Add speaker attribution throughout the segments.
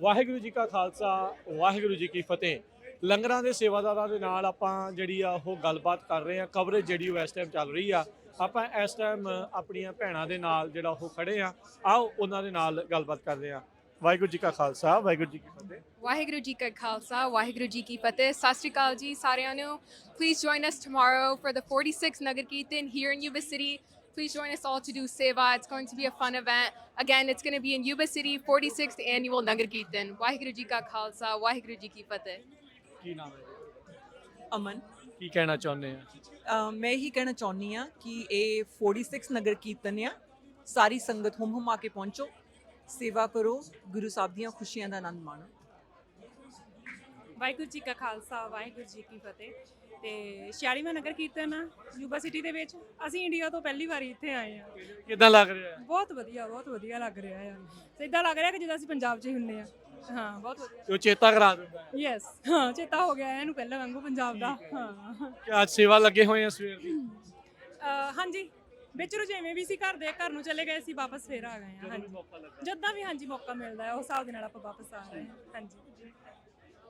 Speaker 1: ਵਾਹਿਗੁਰੂ ਜੀ ਕਾ ਖਾਲਸਾ, ਵਾਹਿਗੁਰੂ ਜੀ ਕੀ ਫਤਿਹ। ਲੰਗਰਾਂ ਦੇ ਸੇਵਾਦਾਰਾਂ ਦੇ ਨਾਲ ਆਪਾਂ ਜਿਹੜੀ ਆ ਉਹ ਗੱਲਬਾਤ ਕਰ ਰਹੇ ਆ ਕਵਰੇਜ ਜਿਹੜੀ ਉਹ ਇਸ ਟਾਈਮ ਚੱਲ ਰਹੀ ਆ। ਆਪਾਂ ਇਸ ਟਾਈਮ ਆਪਣੀਆਂ ਭੈਣਾਂ ਦੇ ਨਾਲ ਜਿਹੜਾ ਉਹ ਖੜੇ ਆ। ਆਓ ਉਹਨਾਂ ਦੇ ਨਾਲ ਗੱਲਬਾਤ ਕਰਦੇ ਆ। ਵਾਹਿਗੁਰੂ ਜੀ ਕਾ ਖਾਲਸਾ, ਵਾਹਿਗੁਰੂ ਜੀ ਕੀ ਫਤਿਹ।
Speaker 2: ਵਾਹਿਗੁਰੂ ਜੀ ਕਾ ਖਾਲਸਾ, ਵਾਹਿਗੁਰੂ ਜੀ ਕੀ ਫਤਿਹ। ਸਤਿ ਸ਼੍ਰੀ ਅਕਾਲ ਜੀ ਸਾਰਿਆਂ ਨੂੰ। Please join us tomorrow for the 46th Nagar Kirtan here in Yuba City. Please join us all to do seva it's going to be a fun event again it's going to be in Yuba City 46th annual Nagar Kirtan Waheguru ji ਕਾ ਖਾਲਸਾ ਵਾਹਿਗੁਰੂ ਜੀ ਕੀ ਫਤਿਹ
Speaker 1: ਕੀ ਨਾਮ ਹੈ
Speaker 3: ਅਮਨ
Speaker 1: ਕੀ ਕਹਿਣਾ ਚਾਹੁੰਦੇ ਆ
Speaker 3: ਅ, ਮੈਂ ਇਹੀ ਕਹਿਣਾ ਚਾਹੁੰਦੀ ਆ ਕਿ ਇਹ 46 ਨਗਰ ਕੀਰਤਨ ਆ ਸਾਰੀ ਸੰਗਤ ਹੁਮ ਹੁਮਾ ਕੇ ਪਹੁੰਚੋ ਸੇਵਾ ਕਰੋ ਗੁਰੂ ਸਾਹਿਬ ਦੀਆਂ ਖੁਸ਼ੀਆਂ ਦਾ ਆਨੰਦ ਮਾਣੋ
Speaker 4: ਵਾਹਿਗੁਰੂ ਜੀ ਕਾ ਖਾਲਸਾ ਵਾਹਿਗੁਰੂ ਜੀ ਕੀ ਫਤਿਹ। ਤੇ 46ਵਾਂ ਨਗਰ ਕੀਰਤਨ ਆ ਯੂਬਾ ਸਿਟੀ ਦੇ ਵਿੱਚ। ਅਸੀਂ ਇੰਡੀਆ ਤੋਂ ਪਹਿਲੀ ਵਾਰੀ ਇੱਥੇ ਆਏ ਆ।
Speaker 1: ਕਿਦਾਂ ਲੱਗ ਰਿਹਾ
Speaker 4: ਬਹੁਤ ਵਧੀਆ ਬਹੁਤ ਵਧੀਆ ਲੱਗ ਰਿਹਾ ਆ। ਇਦਾਂ ਲੱਗ ਰਿਹਾ ਕਿ ਜਿੱਦਾਂ ਅਸੀਂ ਪੰਜਾਬ 'ਚ ਹੀ ਹੁੰਨੇ ਆ। ਹਾਂ ਬਹੁਤ ਵਧੀਆ।
Speaker 1: ਉਹ ਚੇਤਾ ਕਰਾ ਦਿੰਦਾ ਹੈ।
Speaker 4: ਯੈਸ ਹਾਂ ਚੇਤਾ ਹੋ ਗਿਆ ਇਹਨੂੰ ਪਹਿਲਾਂ ਵਾਂਗੂ ਪੰਜਾਬ ਦਾ। ਹਾਂ।
Speaker 1: ਕਿ ਅੱਜ ਸੇਵਾ ਲੱਗੇ ਹੋਏ ਆ ਸਵੇਰ ਦੀ?
Speaker 4: ਅਹ ਹਾਂਜੀ। ਵਿੱਚ ਜਿਵੇਂ ਵੀ ਸੀ ਘਰ ਦੇ ਘਰ ਨੂੰ ਚਲੇ ਗਏ ਸੀ ਵਾਪਸ ਫੇਰ ਆ ਗਏ ਆ ਹਾਂਜੀ।
Speaker 1: ਮੌਕਾ ਲੱਗਾ।
Speaker 4: ਜਦੋਂ ਵੀ ਹਾਂਜੀ ਮੌਕਾ ਮਿਲਦਾ ਹੈ ਉਸ ਹਿਸਾਬ ਦੇ ਨਾਲ ਆਪਾਂ ਵਾਪਸ ਆ ਰਹੇ ਹਾਂ ਹਾਂਜੀ।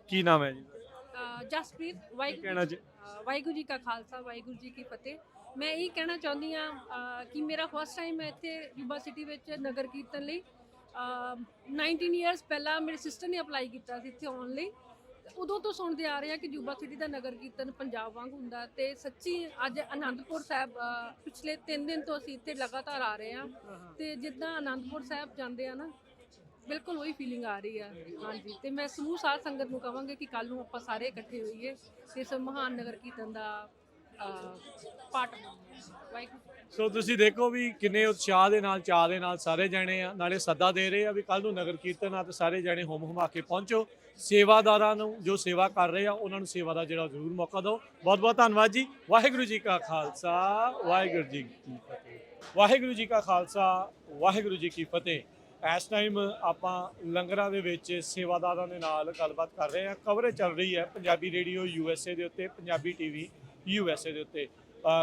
Speaker 1: ਕੀ ਨਾਮ ਹੈ ਜੀ?
Speaker 5: ਅ, ਜਸਪ੍ਰੀਤ ਵਾਹਿਗੁਰੂ
Speaker 1: ਕਹਿਣਾ ਜੀ?
Speaker 5: ਅ, ਵਾਹਿਗੁਰੂ ਜੀ ਕਾ ਖਾਲਸਾ ਵਾਹਿਗੁਰੂ ਜੀ ਕੀ ਫਤਿਹ। ਮੈਂ ਇਹ ਕਹਿਣਾ ਚਾਹੁੰਦੀ ਆ ਕਿ ਮੇਰਾ ਫਸਟ ਟਾਈਮ ਹੈ ਇੱਥੇ ਯੂਬਾ ਸਿਟੀ ਵਿੱਚ ਨਗਰ ਕੀਰਤਨ ਲਈ ਅ, 19 ਇਅਰਸ ਪਹਿਲਾਂ ਮੇਰੇ ਸਿਸਟਰ ਨੇ ਅਪਲਾਈ ਕੀਤਾ ਸੀ ਇੱਥੇ ਆਉਣ ਲਈ। ਤੇ ਉਦੋਂ ਤੋਂ ਸੁਣਦੇ ਆ ਰਹੇ ਆ ਕਿ ਯੂਬਾ ਸਿਟੀ ਦਾ ਨਗਰ ਕੀਰਤਨ ਪੰਜਾਬ ਵਾਂਗ ਹੁੰਦਾ ਤੇ ਸੱਚੀ ਅੱਜ ਆਨੰਦਪੁਰ ਸਾਹਿਬ ਅ, ਪਿਛਲੇ 3 ਦਿਨ ਤੋਂ ਅਸੀਂ ਇੱਥੇ ਲਗਾਤਾਰ ਆ ਰਹੇ ਆ ਤੇ ਜਿੱਦਾਂ ਆਨੰਦਪੁਰ ਸਾਹਿਬ ਜਾਂਦੇ ਆ ਨਾ ਬਿਲਕੁਲ ਉਹੀ ਫੀਲਿੰਗ ਆ ਰਹੀ ਆ। ਹਾਂਜੀ, ਤੇ ਮੈਂ ਸਮੂਹ ਸਾਧ ਸੰਗਤ ਨੂੰ ਕਹਾਂਗੇ ਕਿ ਕੱਲ ਨੂੰ ਆਪਾਂ ਸਾਰੇ ਇਕੱਠੇ ਹੋਈਏ, ਇਸ ਮਹਾਨ ਨਗਰ ਕੀਰਤਨ ਦਾ ਪਾਠ ਵਾਹਿਗੁਰੂ।
Speaker 1: ਸੋ ਤੁਸੀਂ ਦੇਖੋ ਵੀ ਕਿੰਨੇ ਉਤਸ਼ਾਹ ਦੇ ਨਾਲ ਚਾਹ ਦੇ ਨਾਲ ਸਾਰੇ ਜਣੇ ਆ, ਨਾਲੇ ਸੱਦਾ ਦੇ ਰਹੇ ਆ ਵੀ ਕੱਲ ਨੂੰ ਨਗਰ ਕੀਰਤਨ ਆ ਤੇ ਸਾਰੇ ਜਣੇ ਹੋਮ ਹੁਮਾ ਕੇ ਪਹੁੰਚੋ। ਸੇਵਾਦਾਰਾਂ ਨੂੰ ਜੋ ਸੇਵਾ ਕਰ ਰਹੇ ਆ, ਉਹਨਾਂ ਨੂੰ ਸੇਵਾ ਦਾ ਜਿਹੜਾ ਜ਼ਰੂਰ ਮੌਕਾ ਦਿਓ। ਬਹੁਤ ਬਹੁਤ ਧੰਨਵਾਦ ਜੀ। ਵਾਹਿਗੁਰੂ ਜੀ ਕਾ ਖਾਲਸਾ, ਵਾਹਿਗੁਰੂ ਜੀ ਕੀ ਫਤਿਹ। ਵਾਹਿਗੁਰੂ ਜੀ ਕਾ ਖਾਲਸਾ, ਵਾਹਿਗੁਰੂ ਜੀ ਕੀ ਫਤਿਹ। ਇਸ ਟਾਈਮ ਆਪਾਂ ਲੰਗਰਾਂ ਦੇ ਵਿੱਚ ਸੇਵਾਦਾਰਾਂ ਦੇ ਨਾਲ ਗੱਲਬਾਤ ਕਰ ਰਹੇ ਹਾਂ। ਕਵਰੇਜ ਚੱਲ ਰਹੀ ਹੈ ਪੰਜਾਬੀ ਰੇਡੀਓ ਯੂਐਸਏ ਦੇ ਉੱਤੇ, ਪੰਜਾਬੀ ਟੀਵੀ ਯੂਐਸਏ ਦੇ ਉੱਤੇ।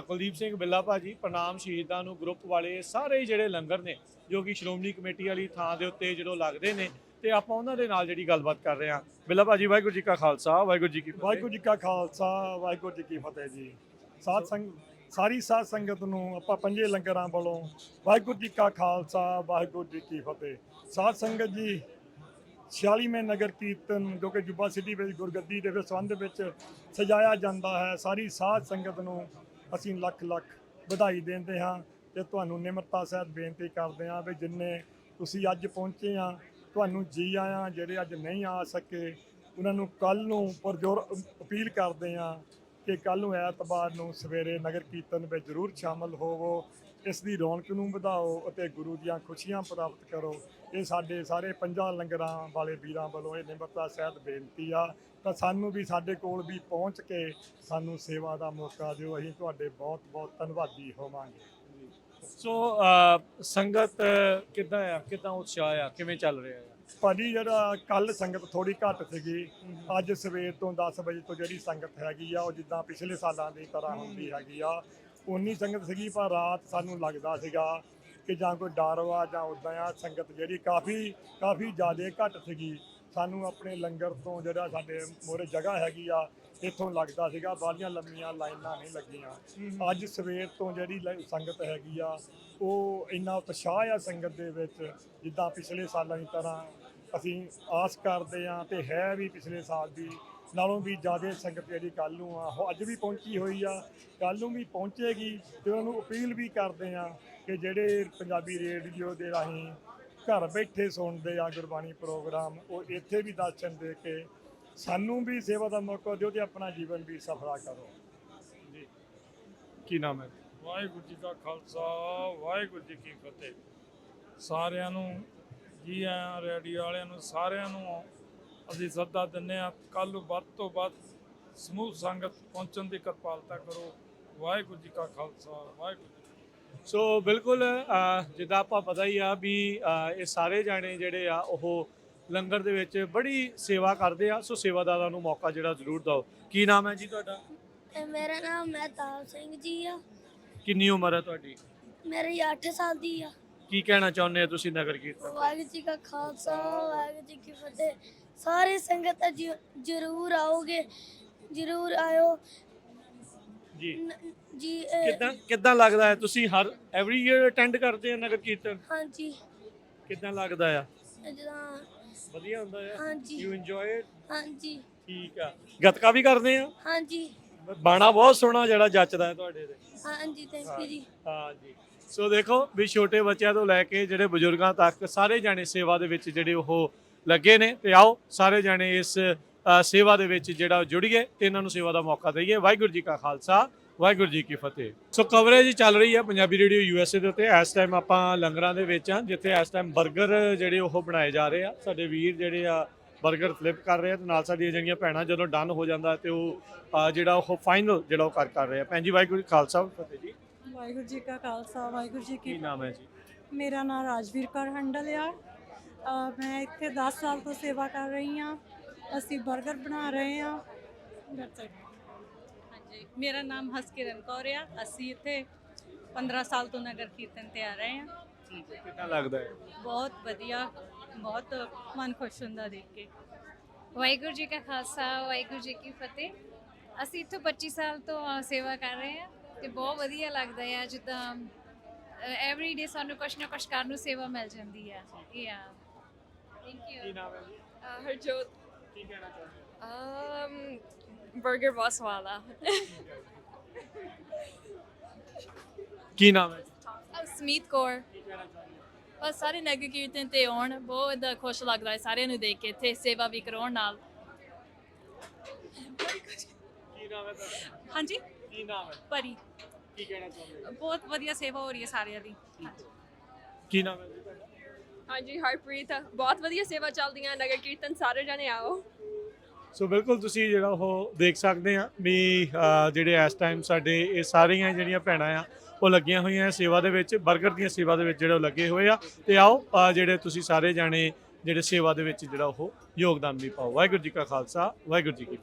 Speaker 1: ਕੁਲਦੀਪ ਸਿੰਘ ਬਿੱਲਾ ਭਾਜੀ, ਪ੍ਰਣਾਮ ਸ਼ਹੀਦਾਂ ਨੂੰ ਗਰੁੱਪ ਵਾਲੇ ਸਾਰੇ ਜਿਹੜੇ ਲੰਗਰ ਨੇ, ਜੋ ਕਿ ਸ਼੍ਰੋਮਣੀ ਕਮੇਟੀ ਵਾਲੀ ਥਾਂ ਦੇ ਉੱਤੇ ਜਦੋਂ ਲੱਗਦੇ ਨੇ, ਤੇ ਆਪਾਂ ਉਹਨਾਂ ਦੇ ਨਾਲ ਜਿਹੜੀ ਗੱਲਬਾਤ ਕਰ ਰਹੇ ਹਾਂ। ਬਿੱਲਾ ਭਾਜੀ, ਵਾਹਿਗੁਰੂ ਜੀ ਕਾ ਖਾਲਸਾ, ਵਾਹਿਗੁਰੂ ਜੀ ਕੀ ਫਤਿਹ।
Speaker 6: ਵਾਹਿਗੁਰੂ ਜੀ ਕਾ ਖਾਲਸਾ, ਵਾਹਿਗੁਰੂ ਜੀ ਕੀ ਫਤਿਹ ਜੀ। ਸਾਧ ਸੰਗ ਸਾਰੀ ਸਾਧ ਸੰਗਤ ਨੂੰ ਆਪਾਂ ਪੰਜੇ ਲੰਗਰਾਂ ਵੱਲੋਂ ਵਾਹਿਗੁਰੂ ਜੀ ਕਾ ਖਾਲਸਾ, ਵਾਹਿਗੁਰੂ ਜੀ ਕੀ ਫਤਿਹ। ਸਾਧ ਸੰਗਤ ਜੀ 46ਵੇਂ ਨਗਰ ਕੀਰਤਨ ਜੋ ਕਿ ਜੁਬਾ ਸਿਟੀ ਵਿੱਚ ਗੁਰਗੱਦੀ ਦੇ ਵਿੱਚ ਸੰਬੰਧ ਵਿੱਚ ਸਜਾਇਆ ਜਾਂਦਾ ਹੈ, ਸਾਰੀ ਸਾਧ ਸੰਗਤ ਨੂੰ ਅਸੀਂ ਲੱਖ ਲੱਖ ਵਧਾਈ ਦਿੰਦੇ ਹਾਂ ਤੇ ਤੁਹਾਨੂੰ ਨਿਮਰਤਾ ਸਹਿਤ ਬੇਨਤੀ ਕਰਦੇ ਹਾਂ ਵੀ ਜਿੰਨੇ ਤੁਸੀਂ ਅੱਜ ਪਹੁੰਚੇ ਆ ਤੁਹਾਨੂੰ ਜੀ ਆਇਆਂ, ਜਿਹੜੇ ਅੱਜ ਨਹੀਂ ਆ ਸਕੇ, ਉਹਨਾਂ ਨੂੰ ਕੱਲ ਨੂੰ ਪਰਜੋਰ ਅਪੀਲ ਕਰਦੇ ਹਾਂ ਕਿ ਕੱਲ ਨੂੰ ਐਤਵਾਰ ਨੂੰ ਸਵੇਰੇ ਨਗਰ ਕੀਰਤਨ ਵਿੱਚ ਜ਼ਰੂਰ ਸ਼ਾਮਲ ਹੋਵੋ। ਇਸ ਦੀ ਰੌਣਕ ਨੂੰ ਵਧਾਓ ਅਤੇ ਗੁਰੂ ਦੀਆਂ ਖੁਸ਼ੀਆਂ ਪ੍ਰਾਪਤ ਕਰੋ। ਇਹ ਸਾਡੇ ਸਾਰੇ ਪੰਜਾਂ ਲੰਗਰਾਂ ਵਾਲੇ ਵੀਰਾਂ ਵੱਲੋਂ ਇਹ ਨਿਮਰਤਾ ਸਹਿਤ ਬੇਨਤੀ ਆ। ਤਾਂ ਸਾਨੂੰ ਵੀ ਸਾਡੇ ਕੋਲ ਵੀ ਪਹੁੰਚ ਕੇ ਸਾਨੂੰ ਸੇਵਾ ਦਾ ਮੌਕਾ ਦਿਓ। ਅਸੀਂ ਤੁਹਾਡੇ ਬਹੁਤ ਬਹੁਤ ਧੰਨਵਾਦੀ ਹੋਵਾਂਗੇ।
Speaker 1: ਸੋ ਸੰਗਤ ਕਿੱਦਾਂ ਆ? ਕਿੱਦਾਂ ਉਤਸ਼ਾਹ ਆ? ਕਿਵੇਂ ਚੱਲ ਰਿਹਾ ਆ?
Speaker 6: ਭਾਜੀ ਜਿਹੜਾ ਕੱਲ ਸੰਗਤ ਥੋੜੀ ਘੱਟ ਸੀਗੀ ਅੱਜ ਸਵੇਰ ਤੋਂ 10 ਵਜੇ ਤੋਂ ਜਿਹੜੀ ਸੰਗਤ ਹੈਗੀ ਆ ਉਹ ਜਿੱਦਾਂ ਪਿਛਲੇ ਸਾਲਾਂ ਦੀ ਤਰ੍ਹਾਂ ਹੁੰਦੀ ਹੈਗੀ ਆ ਉਨੀ ਸੰਗਤ ਸੀਗੀ ਪਰ ਰਾਤ ਸਾਨੂੰ ਲੱਗਦਾ ਸੀਗਾ ਕਿ ਜਾਂ ਕੋਈ ਡਰ ਵਾ ਜਾਂ ਉਦਾਂ ਆ ਸੰਗਤ ਜਿਹੜੀ ਕਾਫੀ ਕਾਫੀ ਜ਼ਿਆਦਾ ਘੱਟ ਸੀਗੀ। ਸਾਨੂੰ ਆਪਣੇ ਲੰਗਰ ਤੋਂ ਜਿਹੜਾ ਸਾਡੇ ਮੋਰੇ ਜਗ੍ਹਾ ਹੈਗੀ ਆ ਇੱਥੋਂ ਲੱਗਦਾ ਸੀਗਾ ਬਾਹਲੀਆਂ ਲੰਮੀਆਂ ਲਾਈਨਾਂ ਨਹੀਂ ਲੱਗੀਆਂ। ਅੱਜ ਸਵੇਰ ਤੋਂ ਜਿਹੜੀ ਲ- ਸੰਗਤ ਹੈਗੀ ਆ ਉਹ ਇੰਨਾ ਉਤਸ਼ਾਹ ਆ ਸੰਗਤ ਦੇ ਵਿੱਚ ਜਿੱਦਾਂ ਪਿਛਲੇ ਸਾਲਾਂ ਦੀ ਤਰ੍ਹਾਂ ਅਸੀਂ ਆਸ ਕਰਦੇ ਆ ਤੇ ਹੈ ਵੀ ਪਿਛਲੇ ਸਾਲ ਦੀ ਨਾਲੋਂ ਵੀ ਜ਼ਿਆਦਾ ਸੰਗਤ ਜਿਹੜੀ ਕੱਲ ਨੂੰ ਆ ਉਹ ਅੱਜ ਵੀ ਪਹੁੰਚੀ ਹੋਈ ਆ ਕੱਲ ਨੂੰ ਵੀ ਪਹੁੰਚੇਗੀ ਤੇ ਉਹਨਾਂ ਨੂੰ ਅਪੀਲ ਵੀ ਕਰਦੇ ਆ ਕਿ ਜਿਹੜੇ ਪੰਜਾਬੀ ਰੇਡੀਓ ਦੇ ਰਾਹੀਂ ਘਰ ਬੈਠੇ ਸੁਣਦੇ ਆ ਗੁਰਬਾਣੀ ਪ੍ਰੋਗਰਾਮ ਉਹ ਇੱਥੇ ਵੀ ਦਰਸ਼ਨ ਦੇ ਕੇ ਸਾਨੂੰ ਵੀ ਸੇਵਾ ਦਾ ਮੌਕਾ ਦਿਓ ਤੇ ਆਪਣਾ ਜੀਵਨ ਵੀ ਸਫਲਾ ਕਰੋ।
Speaker 1: ਕੀ ਨਾਮ ਹੈ?
Speaker 7: ਵਾਹਿਗੁਰੂ ਜੀ ਕਾ ਖਾਲਸਾ ਵਾਹਿਗੁਰੂ ਜੀ ਕੀ ਫਤਿਹ। ਸਾਰਿਆਂ ਨੂੰ ਜੀ ਆਇਆਂ ਰੇਡੀਓ ਵਾਲਿਆਂ ਨੂੰ ਸਾਰਿਆਂ ਨੂੰ ਅਸੀਂ ਸੱਦਾ ਦਿੰਨੇ ਆ ਕੱਲ ਵੱਧ ਤੋਂ ਵੱਧ ਸਮੂਹ ਸੰਗਤ ਪਹੁੰਚਣ ਦੀ ਕਿਰਪਾਲਤਾ ਕਰੋ। ਵਾਹਿਗੁਰੂ ਜੀ ਕਾ ਖਾਲਸਾ ਵਾਹਿਗੁਰੂ ਜੀ।
Speaker 1: ਸੋ ਬਿਲਕੁਲ ਜਿੱਦਾਂ ਆਪਾਂ ਪਤਾ ਹੀ ਆ ਵੀ ਇਹ ਸਾਰੇ ਜਾਣੇ ਜਿਹੜੇ ਆ ਉਹ ਲੰਗਰ ਦੇ ਵਿੱਚ ਬੜੀ ਸੇਵਾ ਕਰਦੇ ਆ ਸੋ ਸੇਵਾਦਾਰਾਂ ਨੂੰ ਮੌਕਾ ਜਿਹੜਾ ਜ਼ਰੂਰ ਦਿਓ। ਕੀ ਨਾਮ ਹੈ ਜੀ ਤੁਹਾਡਾ?
Speaker 8: ਤੇ ਮੇਰਾ ਨਾਮ ਮਹਿਤਾਬ ਸਿੰਘ ਜੀ ਆ।
Speaker 1: ਕਿੰਨੀ ਉਮਰ ਹੈ ਤੁਹਾਡੀ?
Speaker 8: ਮੇਰੀ 8 ਸਾਲ ਦੀ ਆ।
Speaker 1: ਕੀ ਕਹਿਣਾ ਚਾਹੁੰਦੇ ਹੋ ਤੁਸੀਂ ਨਗਰ ਕੀਰਤਨ?
Speaker 8: ਵਾਹਿਗੁਰੂ ਜੀ ਕਾ ਖਾਲਸਾ ਵਾਹਿਗੁਰੂ ਜੀ ਕੀ ਫਤਿਹ। ਸਾਰੇ ਸੰਗਤ ਜ- ਜਰੂਰ ਆਓਗੇ ਜਰੂਰ ਆਇਓ।
Speaker 1: ਜੀ।
Speaker 8: ਨ- ਜੀ ਅਹ,
Speaker 1: ਕਿੱਦਾਂ ਕਿੱਦਾਂ ਲੱਗਦਾ ਹੈ? ਤੁਸੀਂ ਹਰ ਐਵਰੀ ਈਅਰ ਅਟੈਂਡ ਕਰਦੇ ਆ ਨਗਰ ਕੀਰਤਨ?
Speaker 8: ਹਾਂਜੀ।
Speaker 1: ਕਿੱਦਾਂ ਲੱਗਦਾ ਆ?
Speaker 8: ਜਦਾਂ
Speaker 1: ਵਧੀਆ ਹੁੰਦਾ ਆ?
Speaker 8: ਹਾਂਜੀ।
Speaker 1: ਯੂ ਇੰਜੋਏ ਇਟ
Speaker 8: ਹਾਂਜੀ।
Speaker 1: ਠੀਕ ਆ। ਗੱਤਕਾ ਵੀ ਕਰਦੇ ਆ?
Speaker 8: ਹਾਂਜੀ।
Speaker 1: ਬਾਣਾ ਬਹੁਤ ਸੋਹਣਾ ਜਿਹੜਾ ਜੱਚਦਾ ਹੈ ਤੁਹਾਡੇ ਤੇ।
Speaker 8: ਹਾਂਜੀ ਥੈਂਕ ਯੂ ਜੀ।
Speaker 1: ਹਾਂ ਜੀ ਸੋ ਦੇਖੋ ਵੀ ਛੋਟੇ ਬੱਚਿਆਂ ਤੋਂ ਲੈ ਕੇ ਜਿਹੜੇ ਬਜ਼ੁਰਗਾਂ ਤੱਕ ਸਾਰੇ ਜਾਣੇ ਸੇਵਾ ਦੇ ਵਿੱਚ ਜਿਹੜੇ ਉਹ ਲੱਗੇ ਨੇ ਤੇ ਆਓ ਸਾਰੇ ਜਾਣੇ ਇਸ ਅ, ਸੇਵਾ ਦੇ ਵਿੱਚ ਜਿਹੜਾ ਜੁੜੀਏ ਤੇ ਇਹਨਾਂ ਨੂੰ ਸੇਵਾ ਦਾ ਮੌਕਾ ਦਈਏ। ਵਾਹਿਗੁਰੂ ਜੀ ਕਾ ਖਾਲਸਾ। ਵਾਹਿਗੁਰੂ ਜੀ ਕੀ ਫਤਿਹ। ਸੋ ਕਵਰੇਜ ਚੱਲ ਰਹੀ ਹੈ ਪੰਜਾਬੀ ਰੇਡੀਓ ਯੂਐਸਏ ਦੇ ਉੱਤੇ। ਇਸ ਟਾਈਮ ਆਪਾਂ ਲੰਗਰਾਂ ਦੇ ਵਿੱਚ ਆ ਜਿੱਥੇ ਇਸ ਟਾਈਮ 버ਗਰ ਜਿਹੜੇ ਉਹ ਬਣਾਏ ਜਾ ਰਹੇ ਆ। ਸਾਡੇ ਵੀਰ ਜਿਹੜੇ ਆ 버ਗਰ ਫਲਿਪ ਕਰ ਰਹੇ ਆ ਤੇ ਨਾਲ ਸਾਡੀਆਂ ਜਿਹੜੀਆਂ ਭੈਣਾਂ ਜਦੋਂ ਡਨ ਹੋ ਜਾਂਦਾ ਤੇ ਉਹ ਜਿਹੜਾ ਉਹ ਫਾਈਨਲ ਜਿਹੜਾ ਉਹ ਕਰ ਕਰ ਰਹੇ ਆ। ਭੈਣ ਜੀ ਵਾਹਿਗੁਰੂ ਖਾਲਸਾ ਫਤਿਹ ਜੀ।
Speaker 9: ਵਾਹਿਗੁਰੂ ਜੀ ਕਾ ਖਾਲਸਾ ਵਾਹਿਗੁਰੂ ਜੀ
Speaker 1: ਕੀ ਨਾਮ ਹੈ ਜੀ?
Speaker 9: ਮੇਰਾ ਨਾਮ ਰਾਜਵੀਰ ਕੌਰ ਹੰਡਲ ਆ ਮੈਂ ਇੱਥੇ 10 ਸਾਲ ਤੋਂ ਸੇਵਾ ਕਰ ਰਹੀ ਹਾਂ ਅਸੀਂ 버ਗਰ ਬਣਾ ਰਹੇ ਹਾਂ That's.
Speaker 10: ਹਾਂਜੀ। ਮੇਰਾ ਨਾਮ ਹਸਕਿਰਨ ਕੌਰ ਆ। ਅਸੀਂ ਇੱਥੇ 15 ਸਾਲ ਤੋਂ ਨਗਰ ਕੀਰਤਨ ਤੇ ਆ ਰਹੇ ਹਾਂ।
Speaker 1: ਠੀਕ ਹੈ। ਕਿੰਨਾ ਲੱਗਦਾ ਹੈ?
Speaker 10: ਬਹੁਤ ਵਧੀਆ ਬਹੁਤ ਮਨ ਖੁਸ਼ ਹੁੰਦਾ ਦੇਖ ਕੇ।
Speaker 11: ਵਾਹਿਗੁਰੂ ਜੀ ਕਾ ਖਾਲਸਾ ਵਾਹਿਗੁਰੂ ਜੀ ਕੀ ਫਤਿਹ। ਅਸੀਂ ਇੱਥੋਂ 25 ਸਾਲ ਤੋਂ ਅ, ਸੇਵਾ ਕਰ ਰਹੇ ਹਾਂ ਤੇ ਬਹੁਤ ਵਧੀਆ ਲੱਗਦਾ ਹੈ ਜਿੱਦਾਂ ਐਵਰੀ ਡੇ ਸਾਨੂੰ ਕੁਛ ਨਾ ਕੁਛ ਕਰਨ ਨੂੰ ਸੇਵਾ ਮਿਲ ਜਾਂਦੀ ਹੈ ਯਾ ਥੈਂਕ
Speaker 1: ਕੀ
Speaker 11: ਯੂ
Speaker 1: ਨਾਮ ਹੈ ਜੀ?
Speaker 2: ਹਰਜੋਤ।
Speaker 1: ਕੀ ਕਹਿਣਾ ਚਾਹੁੰਦੇ ਹੋ?
Speaker 2: Um burger ਬਹੁਤ ਸਵਾਦ ਆ।
Speaker 1: ਕੀ ਨਾਮ ਹੈ
Speaker 10: ਸਮੀਤ ਕੌਰ। ਬਸ ਸਾਰੇ ਨਗਰ ਕੀਰਤਨ ਤੇ ਆਉਣ ਬਹੁਤ ਖੁਸ਼ ਲੱਗਦਾ ਹੈ ਸਾਰਿਆਂ ਨੂੰ ਦੇਖ ਕੇ ਇੱਥੇ ਸੇਵਾ ਵੀ ਕਰਾਉਣ ਨਾਲ।
Speaker 1: ਕੀ ਨਾਮ ਹੈ ਤੁਹਾਡਾ?
Speaker 10: ਹਾਂਜੀ?
Speaker 1: ਕੀ ਨਾਮ ਹੈ?
Speaker 10: ਪਰੀ।
Speaker 1: ਕੀ ਕਹਿਣਾ ਚਾਹੁੰਦੇ ਹੋ?
Speaker 10: ਬਹੁਤ ਵਧੀਆ ਸੇਵਾ ਹੋ ਰਹੀ ਹੈ ਸਾਰਿਆਂ ਦੀ।
Speaker 1: ਕੀ ਨਾਮ ਹੈ ਜੀ ਤੁਹਾਡਾ?
Speaker 2: ਹਾਂਜੀ ਹਰਪ੍ਰੀਤ। ਬਹੁਤ ਵਧੀਆ ਸੇਵਾ ਚੱਲਦੀਆਂ ਨਗਰ ਕੀਰਤਨ ਸਾਰੇ ਜਣੇ ਆਓ।
Speaker 1: ਸੋ ਬਿਲਕੁਲ ਤੁਸੀਂ ਜਿਹੜਾ ਉਹ ਦੇਖ ਸਕਦੇ ਆ ਵੀ ਜਿਹੜੇ ਇਸ ਟਾਈਮ ਸਾਡੇ ਇਹ ਸਾਰੀਆਂ ਜਿਹੜੀਆਂ ਭੈਣਾਂ ਆ, ਉਹ ਲੱਗੀਆਂ ਹੋਈਆਂ ਸੇਵਾ ਦੇ ਵਿੱਚ 버ਗਰ ਦੀਆਂ ਸੇਵਾ ਦੇ ਵਿੱਚ ਜਿਹੜੇ ਉਹ ਲੱਗੇ ਹੋਏ ਆ। ਤੇ ਆਓ ਜਿਹੜੇ ਤੁਸੀਂ ਸਾਰੇ ਜਾਣੇ ਜਿਹੜੇ ਸੇਵਾ ਦੇ ਵਿੱਚ ਜਿਹੜਾ ਉਹ ਯੋਗਦਾਨ ਵੀ ਪਾਓ। ਵਾਹਿਗੁਰੂ ਜੀ ਕਾ ਖਾਲਸਾ, ਵਾਹਿਗੁਰੂ ਜੀ ਕੀ ਫਤਿਹ।